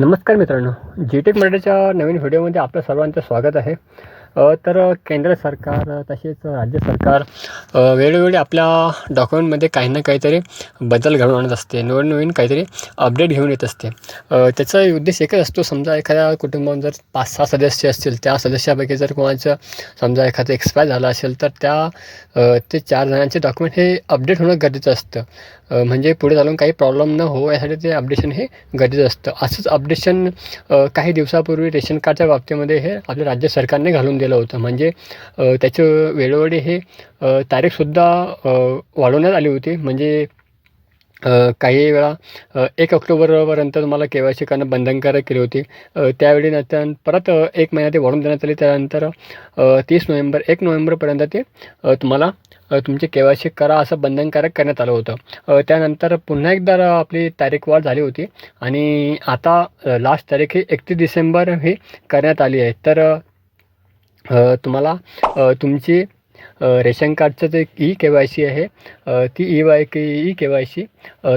नमस्कार मित्रांनो जी टेक मराठीच्या नवीन व्हिडिओमध्ये आपलं सर्वांचं स्वागत आहे. तर केंद्र सरकार तसेच राज्य सरकार वेळोवेळी आपल्या डॉक्युमेंटमध्ये काही ना काहीतरी बदल घडवून आणत असते. नवीन नवीन काहीतरी अपडेट घेऊन येत असते. त्याचा उद्देश एकच असतो समजा एखाद्या कुटुंबात जर पाच सहा सदस्य असतील त्या सदस्यापैकी जर कोणाचं समजा एखादं एक्सपायर झालं असेल तर त्या ते चार जणांचे डॉक्युमेंट हे अपडेट होणं गरजेचं असतं. म्हणजे पुढे चालून काही प्रॉब्लेम न हो यासाठी ते अपडेशन हे गरजेचं असतं. असंच अपडेशन काही दिवसापूर्वी रेशन कार्डच्या बाबतीमध्ये हे आपल्या राज्य सरकारने घालून दिलं होतं. म्हणजे त्याचं वेळोवेळी हे तारीखसुद्धा वाढवण्यात आली होती. म्हणजे काही वेळा एक ऑक्टोबरपर्यंत तुम्हाला के वाय सी करणं बंधनकारक केली होती. त्यावेळी नंतर परत एक महिना ते वाढवून देण्यात आली. त्यानंतर तीस नोव्हेंबर एक नोव्हेंबरपर्यंत ते तुम्हाला तुमचे के वाय सी करा असं बंधनकारक करण्यात आलं होतं. त्यानंतर पुन्हा एकदा आपली तारीख वाढ झाली होती. आणि आता लास्ट तारीख ही एकतीस डिसेंबर ही करण्यात आली आहे. तर तुम्हाला तुमची रेशन कार्डचं जे ई के वाय सी आहे ती E Y K E K Y C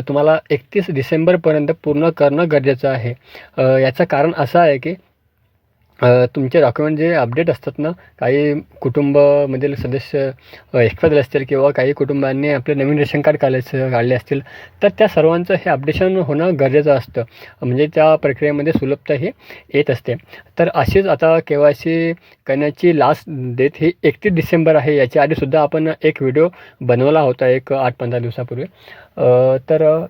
तुम्हाला एकतीस डिसेंबरपर्यंत पूर्ण करणं गरजेचं आहे. याचं कारण असं आहे की तुमचे डॉक्युमेंट जे अपडेट असतात ना काही कुटुंबामधील सदस्य एक्सपायर झाले असतील किंवा काही कुटुंबांनी आपले नवीन रेशन कार्ड काढायचं काढले असतील तर त्या सर्वांचं हे अपडेशन होणं गरजेचं असतं. म्हणजे त्या प्रक्रियेमध्ये सुलभता ही येत असते. तर अशीच आता के वाय सी करण्याची लास्ट डेट ही एकतीस डिसेंबर आहे. याच्या आधीसुद्धा आपण एक व्हिडिओ बनवला होता एक आठ पंधरा दिवसापूर्वी. तर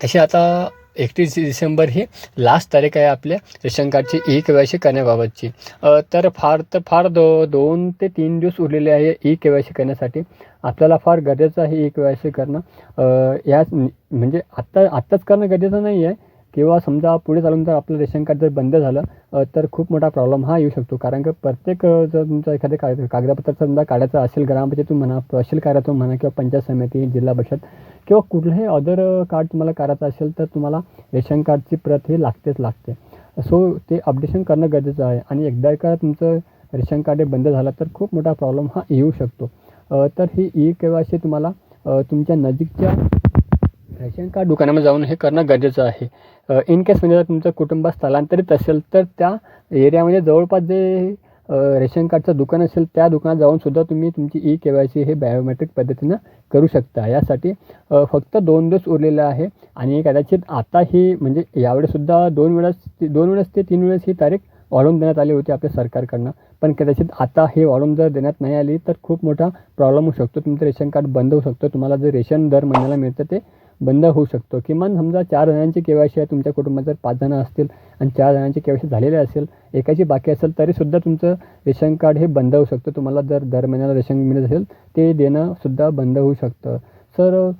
तसे आता एकतीस डिसेंबर ही लास्ट तारीख आहे आपल्या रेशन कार्डची ई के वाय सी करण्याबाबतची तर फार तर फार दो दोन ते तीन दिवस उरलेले आहे ई के वाय सी करण्यासाठी. आपल्याला फार गरजेचं आहे ई के वाय सी करणं याच या म्हणजे आत्ता आत्ताच करणं गरजेचं नाही आहे किंवा समजा पुढे चालून जर आपलं रेशन कार्ड जर बंद झालं तर खूप मोठा प्रॉब्लेम हा येऊ शकतो. कारण की प्रत्येक जर तुमचं एखादं का कागदपत्र समजा काढायचं असेल ग्रामपंचायतून म्हणा तहसील कार्यातून म्हणा किंवा पंचायत समिती जिल्हा परिषद किंवा कुठलंही अदर कार्ड तुम्हाला काढायचं असेल तर तुम्हाला रेशन कार्डची प्रत ही लागतेच लागते. सो ते अपडेशन करणं गरजेचं आहे. आणि एकदा का तुमचं रेशन कार्ड हे बंद झालं तर खूप मोठा प्रॉब्लेम हा येऊ शकतो. तर ही ई के वाय सी तुम्हाला तुमच्या नजीकच्या रेशन कार्ड दुकानामध्ये जाऊन हे करणं गरजेचं आहे. इन केस म्हणजे जर तुमचं कुटुंब स्थलांतरित असेल तर त्या एरियामध्ये म्हणजे जवळपास जे रेशन कार्डचं दुकान असेल त्या दुकानात जाऊन सुद्धा तुम्ही तुमची ई के वाय सी हे बायोमेट्रिक पद्धतीनं करू शकता. यासाठी फक्त दोन दिवस उरलेले आहे आणि कदाचित आता ही म्हणजे यावेळेसुद्धा दोन वेळेस दोन वेळेस ते तीन वेळेस ही तारीख वाढवून देण्यात आली होती आपल्या सरकारकडनं. पण कदाचित आता हे वाढवून जर देण्यात नाही आली तर खूप मोठा प्रॉब्लेम होऊ शकतो. तुमचं रेशन कार्ड बंद होऊ शकतं. तुम्हाला जे रेशन दर महिन्याला मिळतं ते बंद होऊ शकतो. किमान समजा चार जणांची के वाय सी आहे तुमच्या कुटुंबात जर पाच जणं असतील आणि चार जणांची के वाय सी झालेली असेल एकाची बाकी असेल तरीसुद्धा तुमचं रेशन कार्ड हे बंद होऊ शकतं. तुम्हाला जर दर महिन्याला रेशन मिळत असेल ते देणं सुद्धा बंद होऊ शकतं. सर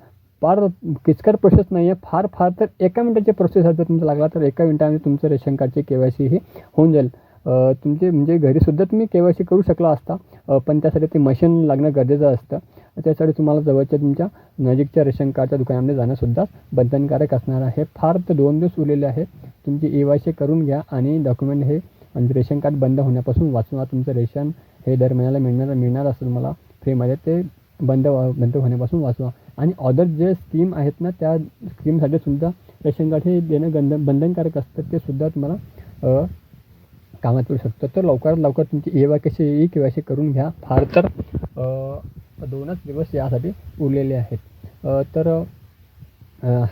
फार किचकट प्रोसेस नाही आहे फार फार तर एका मिनटाची प्रोसेस जर तुमचा लागला तर एका मिनटामध्ये तुमचं रेशन कार्डची के वाय सी ही होऊन जाईल. तुमचे म्हणजे घरीसुद्धा तुम्ही के वाय सी करू शकला असता. पण त्यासाठी ते मशीन लागणं गरजेचं असतं. त्यासाठी तुम्हाला जवळच्या तुमच्या नजीकच्या रेशन कार्डच्या दुकानामध्ये जाणंसुद्धा बंधनकारक असणार आहे. फार तर दोन दिवस उरलेले आहेत. तुमची ई वाय सी करून घ्या आणि डॉक्युमेंट हे म्हणजे रेशन कार्ड बंद होण्यापासून वाचवा. तुमचं रेशन हे दर महिन्याला मिळणार मिळणार असेल मला फ्रीमध्ये ते बंद बंद होण्यापासून वाचवा. आणि ऑदर जे स्कीम आहेत ना त्या स्कीमसाठी सुद्धा रेशन कार्ड हे देणं गंध बंधनकारक असतं. ते सुद्धा तुम्हाला कामात येऊ शकतं. तर लवकरात लवकर तुमची ए वाय कशी ई के वाय सी करून घ्या. फार तर दोनच दिवस यासाठी उरलेले आहेत. तर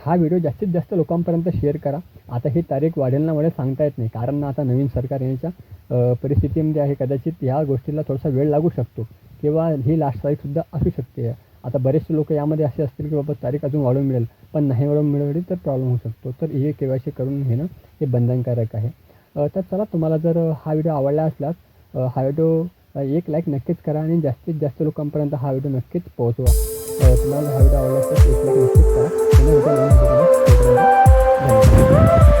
हा व्हिडिओ जास्तीत जास्त लोकांपर्यंत शेअर करा. आता ही तारीख वाढेल ना वाढेल सांगता येत नाही. कारण ना आता नवीन सरकार येण्याच्या परिस्थितीमध्ये आहे. कदाचित ह्या गोष्टीला थोडासा वेळ लागू शकतो किंवा ही लास्ट तारीखसुद्धा असू शकते. आता बरेचसे लोक यामध्ये असे असतील की बाबा तारीख अजून वाढवून मिळेल. पण नाही वाढवून मिळवली तर प्रॉब्लेम होऊ शकतो. तर हे के वाय सी करून घेणं हे बंधनकारक आहे. तर चला तुम्हाला जर हा व्हिडिओ आवडला असल्यास हा व्हिडिओ एक लाईक नक्कीच करा आणि जास्तीत जास्त लोकांपर्यंत हा व्हिडिओ नक्कीच पोहोचवा. तुम्हाला हा व्हिडिओ आवडला असल्यास एक लाईक नक्कीच करा. धन्यवाद.